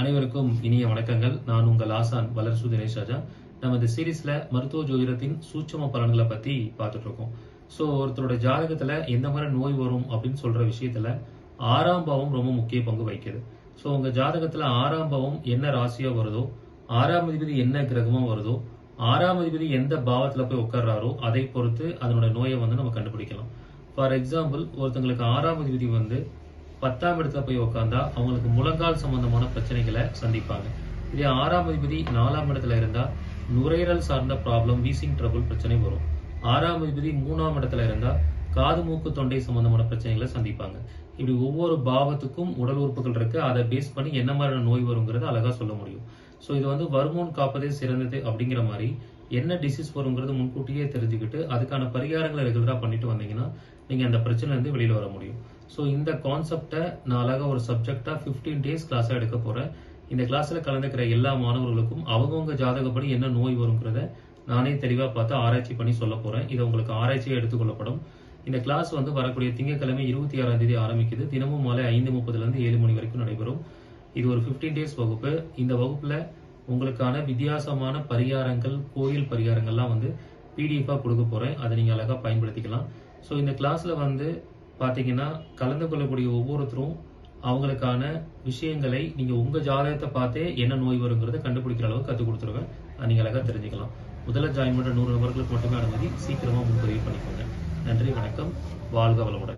அனைவருக்கும் இனிய வணக்கங்கள். நான் உங்கள் ஆசான் வளர்சு தினேஷ் ராஜா. நம்ம இந்த சீரீஸ்ல மருத்துவ ஜோதிடத்தின் சூட்சம பலன்களை பத்தி பார்த்துட்டு இருக்கோம். ஸோ ஒருத்தரோட ஜாதகத்துல எந்த மாதிரி நோய் வரும் அப்படின்னு சொல்ற விஷயத்துல ஆறாம் பாவம் ரொம்ப முக்கிய பங்கு வகிக்குது. ஸோ உங்க ஜாதகத்துல ஆறாம் பாவம் என்ன ராசியா வருதோ ஆறாம் அதிபதி என்ன கிரகமா வருதோ ஆறாம் அதிபதி எந்த பாவத்துல போய் உட்கார்றாரோ அதை பொறுத்து அதனோட நோயை வந்து நம்ம கண்டுபிடிக்கலாம். ஃபார் எக்ஸாம்பிள் ஒருத்தங்களுக்கு ஆறாம் அதிபதி வந்து பத்தாம் இடத்துல போய் உட்காந்தா அவங்களுக்கு முழங்கால் சம்பந்தமான பிரச்சனைகளை சந்திப்பாங்க. இதே ஆறாம் அதிபதி நாலாம் இடத்துல இருந்தா நுரையீரல் சார்ந்த ப்ராப்ளம் வீசிங் ட்ரபுள் பிரச்சனை வரும். ஆறாம் அதிபதி மூணாம் இடத்துல இருந்தா காது மூக்கு தொண்டை சம்பந்தமான பிரச்சனைகளை சந்திப்பாங்க. இப்படி ஒவ்வொரு பாவத்துக்கும் உடல் உறுப்புகள் இருக்கு. அதை பேஸ் பண்ணி என்ன மாதிரியான நோய் வருங்கிறது அழகா சொல்ல முடியும். ஸோ இது வந்து வருமுன் காப்பதே சிறந்தது அப்படிங்கிற மாதிரி என்ன டிசீஸ் வருங்கிறது முன்கூட்டியே தெரிஞ்சுக்கிட்டு அதுக்கான பரிகாரங்களை ரெகுலராக பண்ணிட்டு வந்தீங்கன்னா நீங்கள் அந்த பிரச்சனைலேருந்து வெளியில் வர முடியும். ஸோ இந்த கான்செப்டை நான் அழகாக ஒரு சப்ஜெக்டாக ஃபிஃப்டீன் டேஸ் கிளாஸாக எடுக்க போகிறேன் இந்த கிளாஸில் கலந்துக்கிற எல்லா மாணவர்களுக்கும் அவங்கவுங்க ஜாதகப்படி என்ன நோய் வருங்கிறத நானே தெளிவாக பார்த்து ஆராய்ச்சி பண்ணி சொல்ல போகிறேன் இது உங்களுக்கு ஆராய்ச்சியாக எடுத்துக்கொள்ளப்படும். இந்த கிளாஸ் வந்து வரக்கூடிய திங்கட்கிழமை இருபத்தி ஆறாம் தேதி ஆரம்பிக்குது. தினமும் மாலை ஐந்து முப்பதுலேருந்து ஏழு மணி வரைக்கும் நடைபெறும். இது ஒரு 15 டேஸ் வகுப்பு. இந்த வகுப்பில் உங்களுக்கான வித்தியாசமான பரிகாரங்கள் கோயில் பரிகாரங்கள்லாம் வந்து பிடிஎஃபாக கொடுக்க போகிறேன் அதை நீங்கள் அழகாக பயன்படுத்திக்கலாம். ஸோ இந்த கிளாஸில் வந்து பார்த்தீங்கன்னா கலந்து கொள்ளக்கூடிய ஒவ்வொருத்தரும் அவங்களுக்கான விஷயங்களை நீங்க உங்க ஜாதகத்தை பார்த்தே என்ன நோய் வருங்கிறத கண்டுபிடிக்கிற அளவுக்கு கற்றுக் கொடுத்துருவேன். நீங்கள் நீங்க அழகா தெரிஞ்சுக்கலாம். முதல்ல ஜாயின் பண்ற நூறு நபர்களுக்கு மட்டுமே அனுமதி சீக்கிரமா முன்பதிவு பண்ணிக்கோங்க. நன்றி வணக்கம். வாழ்க வளமுடன்.